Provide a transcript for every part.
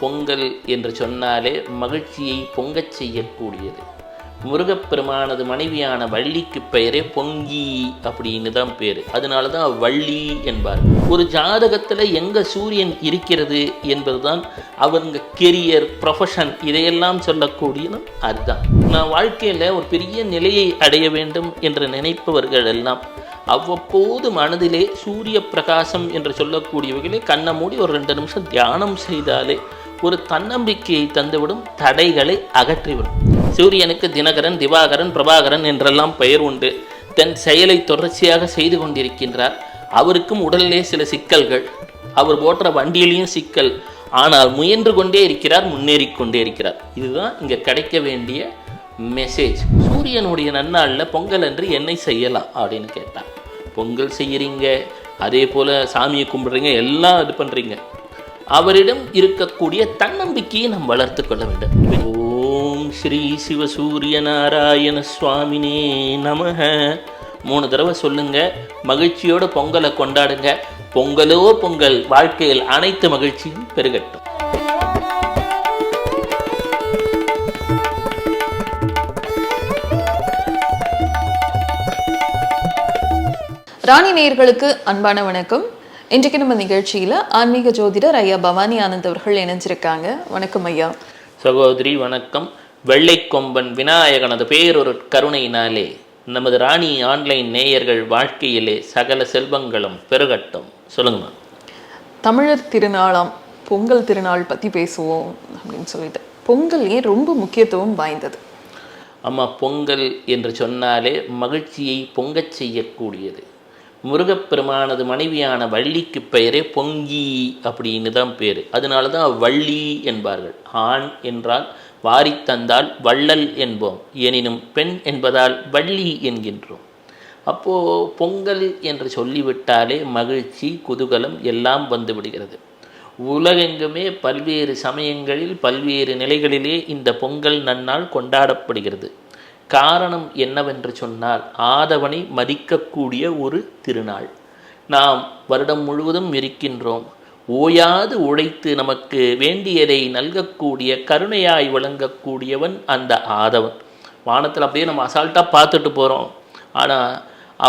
பொங்கல் என்று சொன்னாலே மகிழ்ச்சியை பொங்கச் செய்யக்கூடியது. முருகப்பெருமானது மனைவியான வள்ளிக்கு பெயரே பொங்கி அப்படின்னு தான் பேர். அதனால தான் வள்ளி என்பார். ஒரு ஜாதகத்தில் எங்கே சூரியன் இருக்கிறது என்பதுதான் அவங்க கெரியர் ப்ரொஃபஷன் இதையெல்லாம் சொல்லக்கூடியதும் அதுதான். நான் வாழ்க்கையில் ஒரு பெரிய நிலையை அடைய வேண்டும் என்று நினைப்பவர்கள் எல்லாம் அவ்வப்போது மனதிலே சூரிய பிரகாசம் என்று சொல்லக்கூடியவர்களே கண்ணை மூடி ஒரு ரெண்டு நிமிஷம் தியானம் செய்தாலே ஒரு தன்னம்பிக்கையை தந்துவிடும் தடைகளை அகற்றிவிடும். சூரியனுக்கு தினகரன் திவாகரன் பிரபாகரன் என்றெல்லாம் பெயர் உண்டு. தன் செயலை தொடர்ச்சியாக செய்து கொண்டிருக்கின்றார். அவருக்கும் உடலிலே சில சிக்கல்கள். அவர் ஓட்டுற வண்டியிலையும் சிக்கல். ஆனால் முயன்று கொண்டே இருக்கிறார் முன்னேறி கொண்டே இருக்கிறார். இதுதான் இங்கே கிடைக்க வேண்டிய மெசேஜ் சூரியனுடைய நன்னாளில் பொங்கல் அன்று என்ன செய்யலாம் அப்படின்னு கேட்டார் பொங்கல் செய்கிறீங்க அதே போல் சாமியை கும்பிடுறீங்க எல்லாம் இது பண்ணுறீங்க அவரிடம் இருக்கக்கூடிய தன்னம்பிக்கையை நாம் வளர்த்து கொள்ள வேண்டும். ஓம் ஸ்ரீ சிவ சூரிய நாராயண சுவாமினே நமக. மூணு தடவை சொல்லுங்க மகிழ்ச்சியோட பொங்கலை கொண்டாடுங்க. பொங்கலோ பொங்கல் வாழ்க்கையில் அனைத்து மகிழ்ச்சியும் பெருகட்டும். ராணி நேயர்களுக்கு அன்பான வணக்கம். இன்றைக்கு நம்ம நிகழ்ச்சியில ஆன்மீக ஜோதிடர் ஐயா பவானி ஆனந்த் அவர்கள் இணைஞ்சிருக்காங்க. வணக்கம் ஐயா. சகோதரி வணக்கம். வெள்ளைக்கொம்பன் விநாயகனது பேரொரு கருணையினாலே நமது ராணி ஆன்லைன் நேயர்கள் வாழ்க்கையிலே சகல செல்வங்களும் பெருகட்டும். சொல்லுங்கம்மா தமிழர் திருநாளாம் பொங்கல் திருநாள் பத்தி பேசுவோம் அப்படின்னு சொல்லிட்டு. பொங்கல் ஏன் ரொம்ப முக்கியத்துவம் வாய்ந்தது? அம்மா பொங்கல் என்று சொன்னாலே மகிழ்ச்சியை பொங்கச் செய்யக்கூடியது. முருகப்பெருமானது மனைவியான வள்ளிக்கு பெயரே பொங்கி அப்படின்னு தான் பேர். அதனால தான் வள்ளி என்பார்கள். ஆண் என்றால் வாரி தந்தால் வள்ளல் என்போம். எனினும் பெண் என்பதால் வள்ளி என்கின்றோம். அப்போது பொங்கல் என்று சொல்லிவிட்டாலே மகிழ்ச்சி குதூகலம் எல்லாம் வந்துவிடுகிறது உலகெங்குமே பல்வேறு சமயங்களில் பல்வேறு நிலைகளிலே இந்த பொங்கல் நன்னால் கொண்டாடப்படுகிறது. காரணம் என்னவென்று சொன்னால் ஆதவனை மதிக்கக்கூடிய ஒரு திருநாள். நாம் வருடம் முழுவதும் இருக்கின்றோம். ஓயாது உழைத்து நமக்கு வேண்டியதை நல்கக்கூடிய கருணையாய் வழங்கக்கூடியவன் அந்த ஆதவன். வானத்தில் அப்படியே நம்ம அசால்ட்டாக பார்த்துட்டு போகிறோம் ஆனால்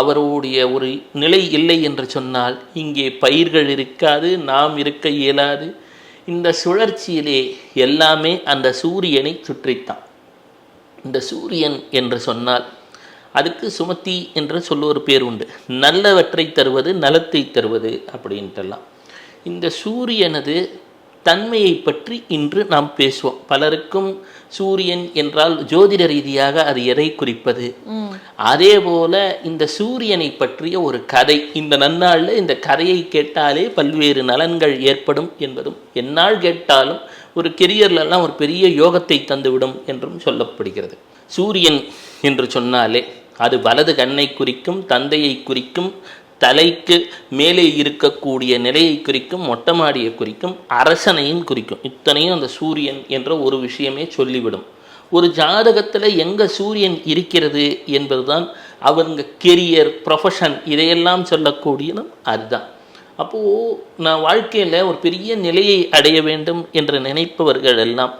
அவருடைய ஒரு நிலை இல்லை என்று சொன்னால் இங்கே பயிர்கள் இருக்காது நாம் இருக்க இயலாது. இந்த சுழற்சியிலே எல்லாமே அந்த சூரியனை சுற்றித்தான். இந்த சூரியன் என்று சொன்னால் அதுக்கு சுமத்தி என்று சொல்ல ஒரு பேர் உண்டு. நல்லவற்றை தருவது நலத்தை தருவது அப்படின்ட்டெல்லாம் இந்த சூரியனது தன்மையை பற்றி இன்று நாம் பேசுவோம். பலருக்கும் சூரியன் என்றால் ஜோதிட ரீதியாக அது எதை குறிப்பது? அதே போல இந்த சூரியனை பற்றிய ஒரு கதை. இந்த நன்னாளில் இந்த கதையை கேட்டாலே பல்வேறு நலன்கள் ஏற்படும் என்பதும் என்னால் கேட்டாலும் ஒரு கெரியர்லெல்லாம் ஒரு பெரிய யோகத்தை தந்துவிடும் என்றும் சொல்லப்படுகிறது. சூரியன் என்று சொன்னாலே அது வலது கண்ணை குறிக்கும் தந்தையை குறிக்கும் தலைக்கு மேலே இருக்கக்கூடிய நிலையை குறிக்கும் மொட்டை மாடியை குறிக்கும் அரசனையும் குறிக்கும். இத்தனையும் அந்த சூரியன் என்ற ஒரு விஷயமே சொல்லிவிடும். ஒரு ஜாதகத்தில் எங்கே சூரியன் இருக்கிறது என்பதுதான் அவங்க கெரியர் ப்ரொஃபஷன் இதையெல்லாம் சொல்லக்கூடியதும் அதுதான். அப்போது நான் வாழ்க்கையில் ஒரு பெரிய நிலையை அடைய வேண்டும் என்று நினைப்பவர்கள் எல்லாம்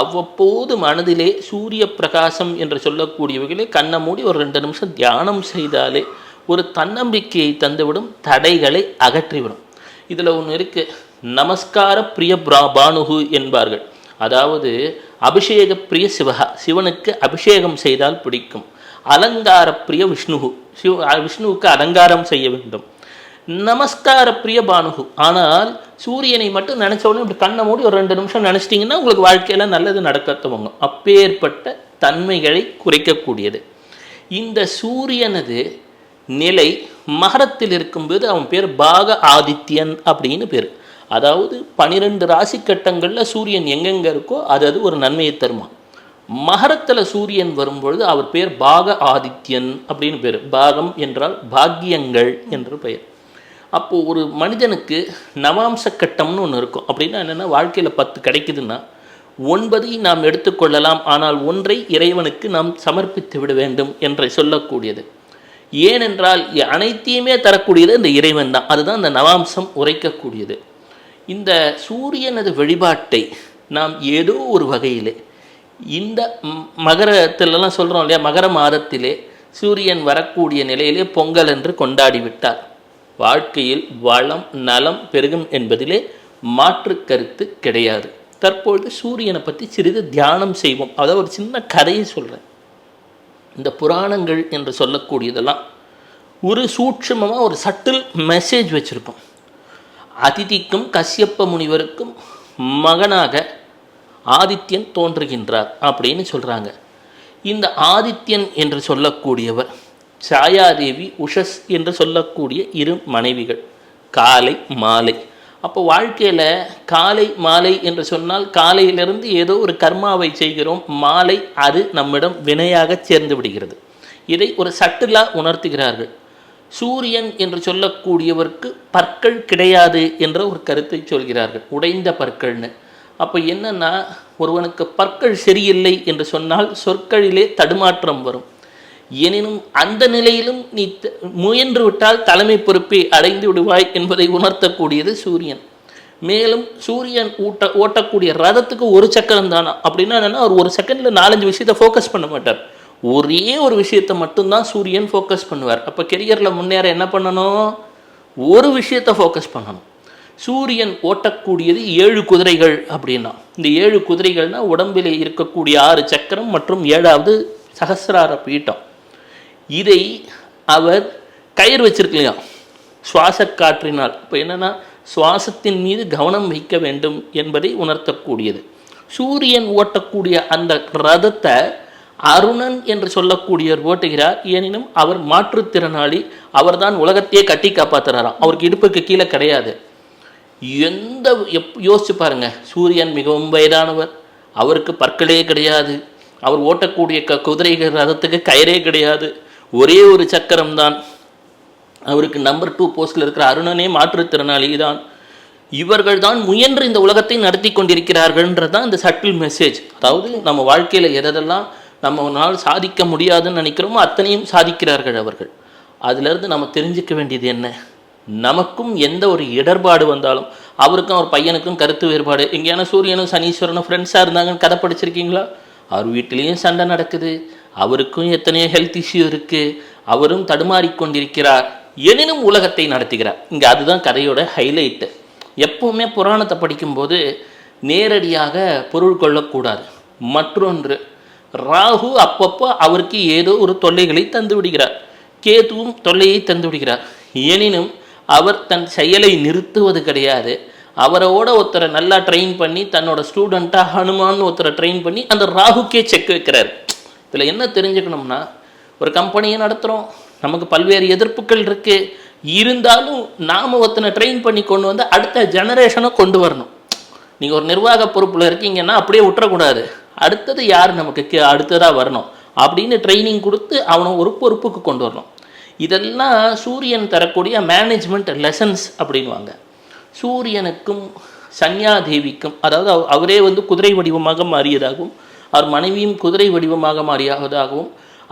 அவ்வப்போது மனதிலே சூரிய பிரகாசம் என்று சொல்லக்கூடியவர்களே கண்ணை மூடி ஒரு ரெண்டு நிமிஷம் தியானம் செய்தாலே ஒரு தன்னம்பிக்கையை தந்துவிடும் தடைகளை அகற்றிவிடும். இதில் ஒன்று இருக்குது நமஸ்கார பிரிய பிரா பானுகு என்பார்கள். அதாவது அபிஷேக பிரிய சிவகா சிவனுக்கு அபிஷேகம் செய்தால் பிடிக்கும். அலங்கார பிரிய விஷ்ணுகு சிவ விஷ்ணுவுக்கு அலங்காரம் செய்ய வேண்டும். நமஸ்கார பிரிய பானுகு. ஆனால் சூரியனை மட்டும் நினச்ச உடனே இப்படி கண்ணை மூடி ஒரு ரெண்டு நிமிஷம் நினச்சிட்டிங்கன்னா உங்களுக்கு வாழ்க்கையில் நல்லது நடக்க துவங்கும். அப்பேற்பட்ட தன்மைகளை குறைக்கக்கூடியது. இந்த சூரியனது நிலை மகரத்தில் இருக்கும்போது அவன் பேர் பாக ஆதித்யன் அப்படின்னு பேர். அதாவது பனிரெண்டு ராசி கட்டங்களில் சூரியன் எங்கெங்கே இருக்கோ அது அது ஒரு நன்மையை தருமா. மகரத்தில் சூரியன் வரும்பொழுது அவர் பேர் பாக ஆதித்யன் அப்படின்னு பேர். பாகம் என்றால் பாக்கியங்கள் என்று பெயர். அப்போது ஒரு மனிதனுக்கு நவாம்ச கட்டம்னு ஒன்று இருக்கும். அப்படின்னா என்னென்னா வாழ்க்கையில் பத்து கிடைக்குதுன்னா ஒன்பதை நாம் எடுத்துக்கொள்ளலாம். ஆனால் ஒன்றை இறைவனுக்கு நாம் சமர்ப்பித்து விட வேண்டும் என்று சொல்லக்கூடியது. ஏனென்றால் அனைத்தையுமே தரக்கூடியது இந்த இறைவன் தான். அதுதான் இந்த நவாம்சம் உரைக்கக்கூடியது. இந்த சூரியனது வழிபாட்டை நாம் ஏதோ ஒரு வகையிலே இந்த மகரத்திலலாம் சொல்கிறோம் இல்லையா மகர மாதத்திலே சூரியன் வரக்கூடிய நிலையிலே பொங்கல் என்று கொண்டாடி விட்டார். வாழ்க்கையில் வளம் நலம் பெருகும் என்பதிலே மாற்று கருத்து கிடையாது. தற்பொழுது சூரியனை பற்றி சிறிது தியானம் செய்வோம். அதாவது ஒரு சின்ன கதையை சொல்கிறேன் இந்த புராணங்கள் என்று சொல்லக்கூடியதெல்லாம் ஒரு சூட்சமமாக ஒரு சட்டில் மெசேஜ் வச்சுருக்கோம் அதிதிக்கும் கசியப்ப முனிவருக்கும் மகனாக ஆதித்யன் தோன்றுகின்றார் அப்படின்னு சொல்கிறாங்க இந்த ஆதித்யன் என்று சொல்லக்கூடியவர் சாயாதேவி உஷஸ் என்று சொல்லக்கூடிய இரு மனைவிகள். காலை மாலை. அப்போ வாழ்க்கையில் காலை மாலை என்று சொன்னால் காலையிலிருந்து ஏதோ ஒரு கர்மாவை செய்கிறோம். மாலை அது நம்மிடம் வினையாக சேர்ந்து விடுகிறது. இதை ஒரு சட்டிலாக உணர்த்துகிறார்கள். சூரியன் என்று சொல்லக்கூடியவருக்கு பற்கள் கிடையாது என்ற ஒரு கருத்தை சொல்கிறார்கள். உடைந்த பற்கள்னு. அப்போ என்னன்னா ஒருவனுக்கு பற்கள் சரியில்லை என்று சொன்னால் சொற்களிலே தடுமாற்றம் வரும். எனினும் அந்த நிலையிலும் நீ முயன்று விட்டால் தலைமை பொறுப்பை அடைந்து விடுவாய் என்பதை உணர்த்தக்கூடியது சூரியன். மேலும் சூரியன் ஊட்ட ஓட்டக்கூடிய ரதத்துக்கு ஒரு சக்கரம் தானா? அப்படின்னா என்னென்னா அவர் ஒரு செகண்டில் நாலஞ்சு விஷயத்தை ஃபோக்கஸ் பண்ண மாட்டார். ஒரே ஒரு விஷயத்தை மட்டும்தான் சூரியன் ஃபோக்கஸ் பண்ணுவார். அப்போ கெரியரில் முன்னேற என்ன பண்ணணும்? ஒரு விஷயத்தை ஃபோக்கஸ் பண்ணணும். சூரியன் ஓட்டக்கூடியது ஏழு குதிரைகள் அப்படின்னா. இந்த ஏழு குதிரைகள்னால் உடம்பிலே இருக்கக்கூடிய ஆறு சக்கரம் மற்றும் ஏழாவது சகசிரார பீட்டம். இதை அவர் கயிறு வச்சிருக்கலையா? சுவாச காற்றினால். இப்போ என்னன்னா சுவாசத்தின் மீது கவனம் வைக்க வேண்டும் என்பதை உணர்த்தக்கூடியது. சூரியன் ஓட்டக்கூடிய அந்த ரதத்தை அருணன் என்று சொல்லக்கூடியவர் ஓட்டுகிறார். எனினும் அவர் மாற்றுத்திறனாளி. அவர்தான் உலகத்தையே கட்டி காப்பாற்றுறாராம் அவருக்கு இடுப்புக்கு கீழே கிடையாது. எந்த எப் யோசிச்சு பாருங்க. சூரியன் மிகவும் வயதானவர். அவருக்கு பற்களே கிடையாது. அவர் ஓட்டக்கூடிய க குதிரைகள் ரதத்துக்கு கயிறே கிடையாது. ஒரே ஒரு சக்கரம் தான் அவருக்கு நம்பர் டூ போஸ்டில் இருக்கிற அருணனே மாற்றுத்திறனாளி தான். இவர்கள் தான் முயன்று இந்த உலகத்தை நடத்தி கொண்டிருக்கிறார்கள்ன்றது தான் இந்த சட்டில் மெசேஜ் அதாவது நம்ம வாழ்க்கையில் எதெல்லாம் நம்மளால் சாதிக்க முடியாதுன்னு நினைக்கிறோமோ அத்தனையும் சாதிக்கிறார்கள் அவர்கள். அதிலிருந்து நம்ம தெரிஞ்சுக்க வேண்டியது என்ன? நமக்கும் எந்த ஒரு இடர்பாடு வந்தாலும் அவருக்கும் அவர் பையனுக்கும் கருத்து வேறுபாடு. எங்கேயான சூரியனும் சனீஸ்வரனும் ஃப்ரெண்ட்ஸாக இருந்தாங்கன்னு கதை படிச்சிருக்கீங்களா? அவர் வீட்டிலையும் சண்டை நடக்குது. அவருக்கும் எத்தனையோ ஹெல்த் இஷ்யூ இருக்குது அவரும் தடுமாறிக்கொண்டிருக்கிறார் எனினும் உலகத்தை நடத்துகிறார். இங்கே அதுதான் கதையோட ஹைலைட்டு எப்போவுமே புராணத்தை படிக்கும்போது நேரடியாக பொருள் கொள்ளக்கூடாது. மற்றொன்று ராகு அப்பப்போ அவருக்கு ஏதோ ஒரு தொல்லைகளை தந்து விடுகிறார். கேதுவும் தொல்லையை தந்து விடுகிறார். எனினும் அவர் தன் செயலை நிறுத்துவது கிடையாது. அவரோட ஒருத்தரை நல்லா ட்ரெயின் பண்ணி தன்னோட ஸ்டூடெண்ட்டாக ஹனுமான் ஒருத்தரை ட்ரெயின் பண்ணி அந்த ராகுக்கே செக் வைக்கிறார். இதில் என்ன தெரிஞ்சுக்கணும்னா ஒரு கம்பெனியை நடத்துகிறோம் நமக்கு பல்வேறு எதிர்ப்புகள் இருக்குது இருந்தாலும் நாம் ஒருத்தனை ட்ரெயின் பண்ணி கொண்டு வந்து அடுத்த ஜெனரேஷனை கொண்டு வரணும். நீங்கள் ஒரு நிர்வாக பொறுப்பில் இருக்கீங்கன்னா அப்படியே விட்டுறக்கூடாது. அடுத்தது யார் நமக்கு கே அடுத்ததாக வரணும் அப்படின்னு ட்ரைனிங் கொடுத்து அவனை ஒரு பொறுப்புக்கு கொண்டு வரணும். இதெல்லாம் சூரியன் தரக்கூடிய மேனேஜ்மெண்ட் லெசன்ஸ் அப்படின்வாங்க சூரியனுக்கும் சன்யாதேவிக்கும் அதாவது அவரே வந்து குதிரை வடிவமாக மாறியதாகவும் அவர் மனைவியும் குதிரை வடிவமாக மாறியாவதாகவும்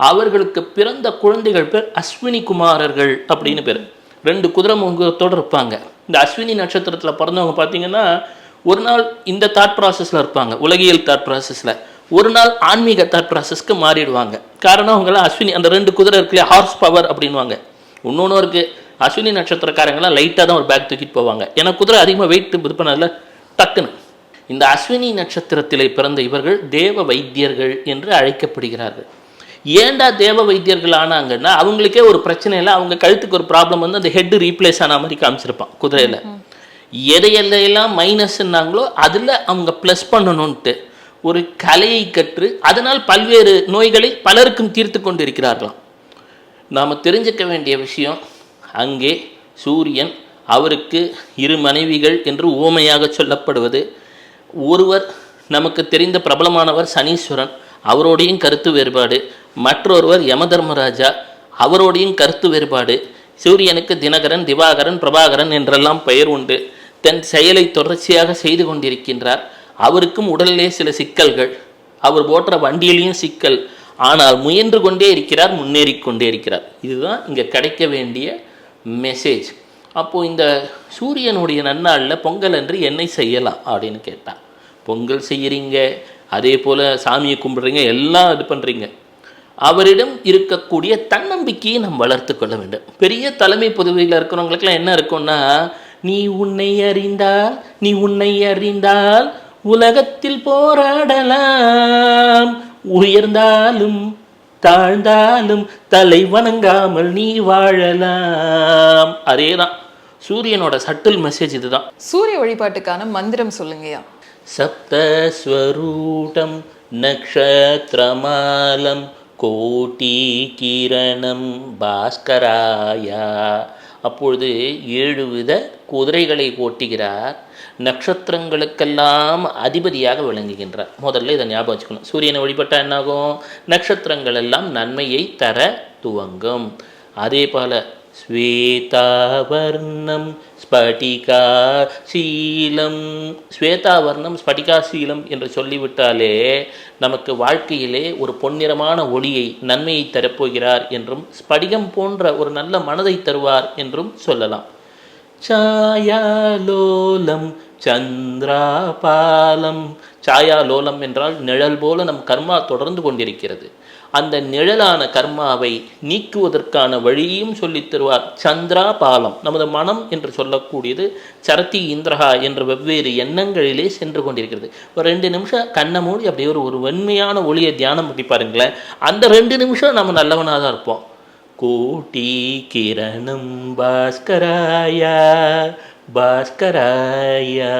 அவர்களுக்கு பிறந்த குழந்தைகள் பேர் அஸ்வினி குமாரர்கள் அப்படின்னு பேர். ரெண்டு குதிரை முகத்தோடு இருப்பாங்க இந்த அஸ்வினி நட்சத்திரத்தில் பிறந்தவங்க பார்த்தீங்கன்னா ஒரு நாள் இந்த தாட் ப்ராசஸில் இருப்பாங்க. உலகியல் தாட் ப்ராசஸில் ஒரு நாள் ஆன்மீக தாட் ப்ராசஸ்க்கு மாறிடுவாங்க. காரணம் அவங்களாம் அஸ்வினி அந்த ரெண்டு குதிரை இருக்குல்லையா ஹார்ஸ் பவர் அப்படின்வாங்க இன்னொன்று இருக்குது அஸ்வினி நட்சத்திரக்காரங்களாம் லைட்டாக தான் ஒரு பேக் தூக்கிட்டு போவாங்க. ஏன்னா குதிரை அதிகமாக வெயிட் இது பண்ணதில்ல டக்குன்னு. இந்த அஸ்வினி நட்சத்திரத்திலே பிறந்த இவர்கள் தேவ வைத்தியர்கள் என்று அழைக்கப்படுகிறார்கள். ஏன்டா தேவ வைத்தியர்கள் ஆனாங்கன்னா அவங்களுக்கே ஒரு பிரச்சனை இல்லை அவங்க கழுத்துக்கு ஒரு ப்ராப்ளம் வந்து அந்த ஹெட் ரீப்ளேஸ் ஆன மாதிரி காமிச்சிருப்பான் குதிரையில். எதையெல்லாம் மைனஸ்ன்னாங்களோ அதில் அவங்க ப்ளஸ் பண்ணணும்ன்ட்டு ஒரு கலையை கற்று அதனால் பல்வேறு நோய்களை பலருக்கும் தீர்த்து கொண்டு இருக்கிறார்களாம் நாம் தெரிஞ்சுக்க வேண்டிய விஷயம் அங்கே சூரியன் அவருக்கு இரு மனைவிகள் என்று ஊமையாக சொல்லப்படுவது ஒருவர் நமக்கு தெரிந்த பிரபலமானவர் சனீஸ்வரன் அவரோடையும் கருத்து வேறுபாடு. மற்றொருவர் யமதர்மராஜா அவரோடையும் கருத்து வேறுபாடு. சூரியனுக்கு தினகரன் திவாகரன் பிரபாகரன் என்றெல்லாம் பெயர் உண்டு. தன் செயலை தொடர்ச்சியாக செய்து கொண்டிருக்கின்றார். அவருக்கும் உடலிலே சில சிக்கல்கள். அவர் ஓட்டுற வண்டியிலையும் சிக்கல். ஆனால் முயன்று கொண்டே இருக்கிறார் முன்னேறி கொண்டே இருக்கிறார். இதுதான் இங்கே கிடைக்க வேண்டிய மெசேஜ் அப்போது இந்த சூரியனுடைய நன்னாளில் பொங்கல் அன்று என்னை செய்யலாம் அப்படின்னு கேட்டான். பொங்கல் செய்கிறீங்க அதே போல் சாமியை கும்பிட்றீங்க எல்லாம் இது பண்ணுறீங்க அவரிடம் இருக்கக்கூடிய தன்னம்பிக்கையை நாம் வளர்த்து கொள்ள வேண்டும். பெரிய தலைமை பதவியில் இருக்கிறவங்களுக்குலாம் என்ன இருக்கும்னா நீ உன்னை அறிந்தால் நீ உன்னை அறிந்தால் உலகத்தில் போராடலாம். உயர்ந்தாலும் தாழ்ந்தாலும் தலை வணங்காமல் நீ வாழலாம். அதேதான். சூரியனோட சட்டில் மெசேஜ் இதுதான். சூரிய வழிபாட்டுக்கான மந்திரம் சொல்லுங்கய்யா. சப்தஸ்வரூடம் நக்ஷத்ரமாலம் கோட்டி கிரணம் பாஸ்கராயா. அப்பொழுது ஏழு வித குதிரைகளை ஓட்டுகிறார். நட்சத்திரங்களுக்கெல்லாம் அதிபதியாக விளங்குகின்றார். முதல்ல இதை ஞாபகம் வச்சுக்கணும். சூரியனை வழிபட்டால் என்னாகும்? நட்சத்திரங்கள் எல்லாம் நன்மையை தர துவங்கும். அதே போல ஸ்வேதாவர்ணம் ஸ்படிகா சீலம் ஸ்வேதாவர்ணம் ஸ்படிகா சீலம் என்று சொல்லிவிட்டாலே நமக்கு வாழ்க்கையிலே ஒரு பொன்னிறமான ஒளியை நன்மையை தரப்போகிறார் என்றும் ஸ்படிகம் போன்ற ஒரு நல்ல மனதை தருவார் என்றும் சொல்லலாம். சாயாலோலம் சந்திராபாலம். சாயாலோலம் என்றால் நிழல் போல நம் கர்மா தொடர்ந்து கொண்டிருக்கிறது. அந்த நிழலான கர்மாவை நீக்குவதற்கான வழியும் சொல்லித் தருவார் சந்திரா பாலம் நமது மனம் என்று சொல்லக்கூடியது சரத்தி இந்திரஹா என்ற வெவ்வேறு எண்ணங்களிலே சென்று கொண்டிருக்கிறது. ஒரு ரெண்டு நிமிஷம் கண்ணை மூடி அப்படியே ஒரு ஒரு வெண்மையான ஒளியை தியானம் பண்ணி பாருங்களேன். அந்த ரெண்டு நிமிஷம் நம்ம நல்லவனாக தான் இருப்போம். கோட்டி கிரணம் பாஸ்கராயா பாஸ்கராயா.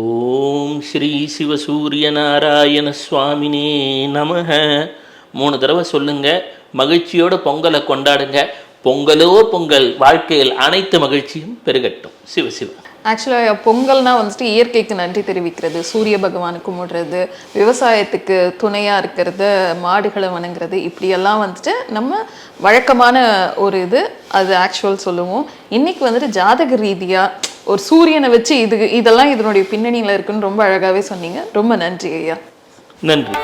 ஓம் ஸ்ரீ சிவசூரிய நாராயண சுவாமினே நமக. மூணு தடவை சொல்லுங்க மகிழ்ச்சியோட பொங்கலை கொண்டாடுங்க. பொங்கலோ பொங்கல் வாழ்க்கையில் அனைத்து மகிழ்ச்சியும் பெருகட்டும். சிவ சிவ. ஆக்சுவலாக பொங்கல்னால் வந்துட்டு இயற்கைக்கு நன்றி தெரிவிக்கிறது சூரிய பகவான் கும்பிடுறது விவசாயத்துக்கு துணையாக இருக்கிறது மாடுகளை வணங்குறது இப்படியெல்லாம் வந்துட்டு நம்ம வழக்கமான ஒரு இது அது ஆக்சுவல் சொல்லுவோம். இன்றைக்கி வந்துட்டு ஜாதக ரீதியாக ஒரு சூரியனை வச்சு இது இதெல்லாம் இதனுடைய பின்னணியில் இருக்குன்னு ரொம்ப அழகாகவே சொன்னீங்க. ரொம்ப நன்றி ஐயா. நன்றி.